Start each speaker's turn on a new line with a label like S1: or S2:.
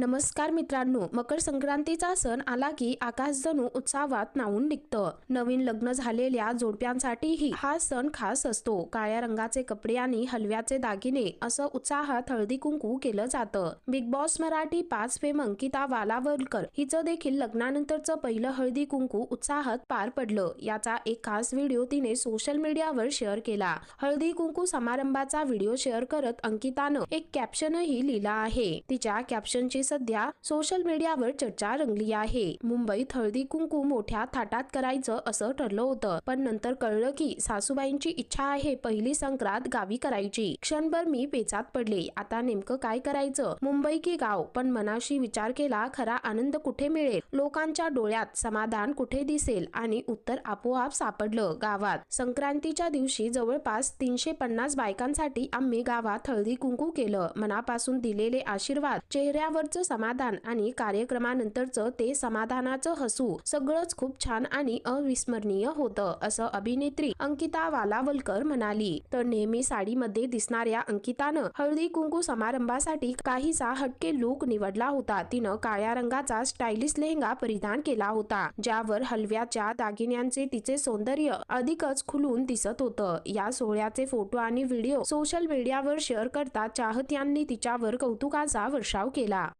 S1: नमस्कार मित्रांनो मकर संक्रांतीचा सण आला की आकाश जणू उत्साहात नावून निघतं. नवीन लग्न झालेल्या जोडप्यांसाठीही हा सण खास असतो. काळ्या रंगाचे कपडे आणि हलव्याचे दागिने असं उत्साहात हळदी कुंकू केलं जातं. बिग बॉस मराठी पाच फेम अंकिता वालावलकर हिचं देखील लग्नानंतरचं पहिलं हळदी कुंकू उत्साहात पार पडलं. याचा एक खास व्हिडिओ तिने सोशल मीडियावर शेअर केला. हळदी कुंकू समारंभाचा व्हिडिओ शेअर करत अंकितानं एक कॅप्शनही लिहिला आहे. तिच्या कॅप्शनची सध्या सोशल मीडियावर चर्चा रंगली आहे. मुंबईत हळदी कुंकू मोठ्या थाटात करायचं असं ठरलं होतं. पण नंतर कळलं की सासूबाईंची इच्छा आहे पहिली संक्रांत गावी करायची. क्षणभर मी पेचात पडले. आता नेमकं काय करायचं? मुंबई की गाव? पण मनाशी विचार केला खरा आनंद कुठे मिळेल? लोकांच्या डोळ्यात समाधान कुठे दिसेल? आणि उत्तर आपोआप सापडलं गावात. संक्रांतीच्या दिवशी जवळपास तीनशे पन्नास बायकांसाठी आम्ही गावात हळदी कुंकू केलं. मनापासून दिलेले आशीर्वाद चेहऱ्यावरचं समाधान आणि कार्यक्रमानंतरचं ते समाधानाचं हसू सगळंच खूप छान आणि अविस्मरणीय होतं असं अभिनेत्री अंकिता वालावलकर म्हणाली. तर नेहमी साडीमध्ये दिसणाऱ्या अंकितानं हळदी कुंकू समारंभासाठी काहीसा हटके लुक निवडला होता. तिनं काळ्या रंगाचा स्टायलिश लेहंगा परिधान केला होता ज्यावर हलव्याच्या दागिन्यांचे तिचे सौंदर्य अधिकच खुलून दिसत होतं. या सोहळ्याचे फोटो आणि व्हिडिओ सोशल मीडियावर शेअर करता चाहत्यांनी तिच्यावर कौतुकाचा वर्षाव केला.